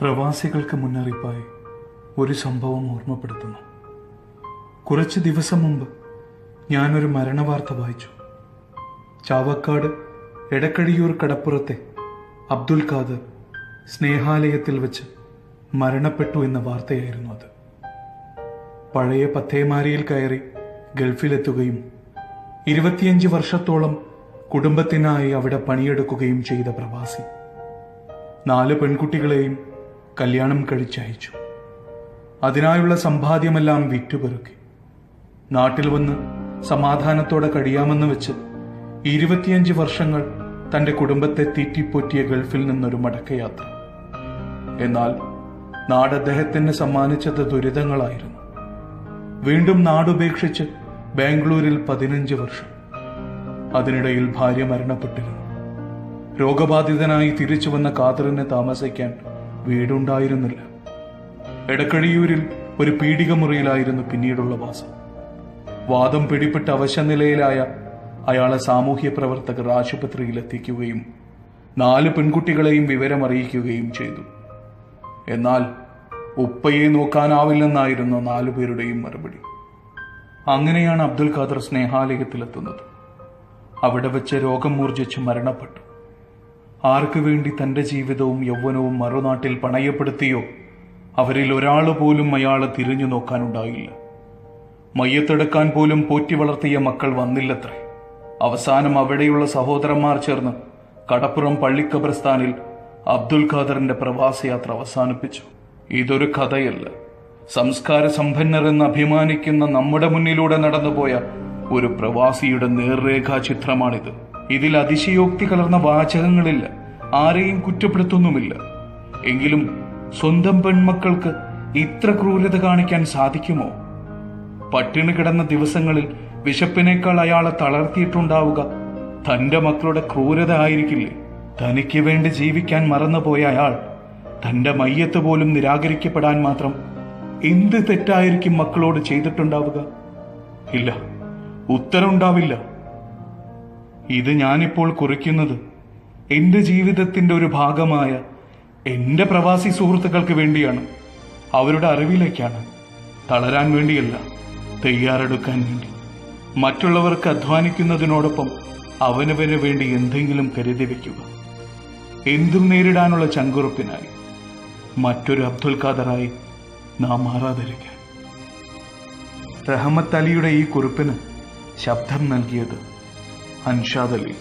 പ്രവാസികൾക്ക് മുന്നറിയിപ്പായി ഒരു സംഭവം ഓർമ്മപ്പെടുത്തുന്നു. കുറച്ച് ദിവസം മുമ്പ് ഞാനൊരു മരണവാർത്ത വായിച്ചു. ചാവക്കാട് എടക്കഴിയൂർ കടപ്പുറത്തെ അബ്ദുൽ ഖാദർ സ്നേഹാലയത്തിൽ വെച്ച് മരണപ്പെട്ടു എന്ന വാർത്തയായിരുന്നു അത്. പഴയ പത്തേമാരിയിൽ കയറി ഗൾഫിലെത്തുകയും ഇരുപത്തിയഞ്ച് വർഷത്തോളം കുടുംബത്തിനായി അവിടെ പണിയെടുക്കുകയും ചെയ്ത പ്രവാസി. നാല് പെൺകുട്ടികളെയും കല്യാണം കഴിച്ചയച്ചു. അതിനായുള്ള സമ്പാദ്യമെല്ലാം വിറ്റുപെറുക്കി. നാട്ടിൽ വന്ന് സമാധാനത്തോടെ കഴിയാമെന്ന് വെച്ച് ഇരുപത്തിയഞ്ച് വർഷങ്ങൾ തന്റെ കുടുംബത്തെ തീറ്റിപ്പൊറ്റിയ ഗൾഫിൽ നിന്നൊരു മടക്കയാത്ര. എന്നാൽ നാട് അദ്ദേഹത്തിന് സമ്മാനിച്ചത് ദുരിതങ്ങളായിരുന്നു. വീണ്ടും നാടുപേക്ഷിച്ച് ബാംഗ്ലൂരിൽ പതിനഞ്ച് വർഷം. അതിനിടയിൽ ഭാര്യ മരണപ്പെട്ടിരുന്നു. രോഗബാധിതനായി തിരിച്ചു വന്ന കാതറിന് താമസിക്കാൻ വീടുണ്ടായിരുന്നില്ല. എടക്കഴിയൂരിൽ ഒരു പീഡിക മുറിയിലായിരുന്നു പിന്നീടുള്ള വാസം. വാദം പിടിപ്പെട്ട അവശനിലയിലായ അയാളെ സാമൂഹ്യ പ്രവർത്തകർ ആശുപത്രിയിൽ എത്തിക്കുകയും നാല് പെൺകുട്ടികളെയും വിവരമറിയിക്കുകയും ചെയ്തു. എന്നാൽ ഉപ്പയെ നോക്കാനാവില്ലെന്നായിരുന്നു നാലുപേരുടെയും മറുപടി. അങ്ങനെയാണ് അബ്ദുൽ ഖാദർ സ്നേഹാലയത്തിലെത്തുന്നത്. അവിടെ വെച്ച് രോഗം മൂർജിച്ച് മരണപ്പെട്ടു. ആർക്കു വേണ്ടി തന്റെ ജീവിതവും യൗവനവും മറുനാട്ടിൽ പണയപ്പെടുത്തിയോ? അവരിൽ ഒരാൾ പോലും അയാളെ തിരിഞ്ഞു നോക്കാനുണ്ടായില്ല. മയ്യത്തെടുക്കാൻ പോലും പോറ്റി വളർത്തിയ മക്കൾ വന്നില്ലത്രേ. അവസാനം അവിടെയുള്ള സഹോദരന്മാർ ചേർന്ന് കടപ്പുറം പള്ളിക്കബ്രസ്ഥാനിൽ അബ്ദുൽ ഖാദറിന്റെ പ്രവാസയാത്ര അവസാനിപ്പിച്ചു. ഇതൊരു കഥയല്ല. സംസ്കാര സമ്പന്നർ എന്ന് അഭിമാനിക്കുന്ന നമ്മുടെ മുന്നിലൂടെ നടന്നുപോയ ഒരു പ്രവാസിയുടെ നേർരേഖാ ചിത്രമാണിത് ഇതിൽ അതിശയോക്തി കലർന്ന വാചകങ്ങളില്ല. ആരെയും കുറ്റപ്പെടുത്തുന്നുമില്ല. എങ്കിലും സ്വന്തം പെൺമക്കൾക്ക് ഇത്ര ക്രൂരത കാണിക്കാൻ സാധിക്കുമോ? പട്ടിണി കിടന്ന ദിവസങ്ങളിൽ വിശപ്പിനേക്കാൾ അയാളെ തളർത്തിയിട്ടുണ്ടാവുക തന്റെ മക്കളുടെ ക്രൂരത ആയിരിക്കില്ലേ? തനിക്ക് വേണ്ടി ജീവിക്കാൻ മറന്നുപോയ അയാൾ തന്റെ മയ്യത്ത് പോലും നിരാകരിക്കപ്പെടാൻ മാത്രം എന്ത് തെറ്റായിരിക്കും മക്കളോട് ചെയ്തിട്ടുണ്ടാവുക? ഇല്ല. ഉത്തരവുണ്ടാവില്ല. ഇത് ഞാനിപ്പോൾ കുറിക്കുന്നത് എന്റെ ജീവിതത്തിന്റെ ഒരു ഭാഗമായ എന്റെ പ്രവാസി സുഹൃത്തുക്കൾക്ക് വേണ്ടിയാണ്. അവരുടെ അറിവിലേക്കാണ് തളരാൻ വേണ്ടിയല്ല തയ്യാറെടുക്കാൻ വേണ്ടി. മറ്റുള്ളവർക്ക് അധ്വാനിക്കുന്നതിനോടൊപ്പം അവനവന് വേണ്ടി എന്തെങ്കിലും കരുതി വയ്ക്കുക എന്തും നേരിടാനുള്ള ചങ്കുറപ്പിനായി മറ്റൊരു അബ്ദുൽ ഖാദറായി നാം മാറാതിരിക്കാൻ റഹമത്ത് അലിയുടെ ഈ കുറിപ്പിന് ശബ്ദം നൽകിയത് unshadali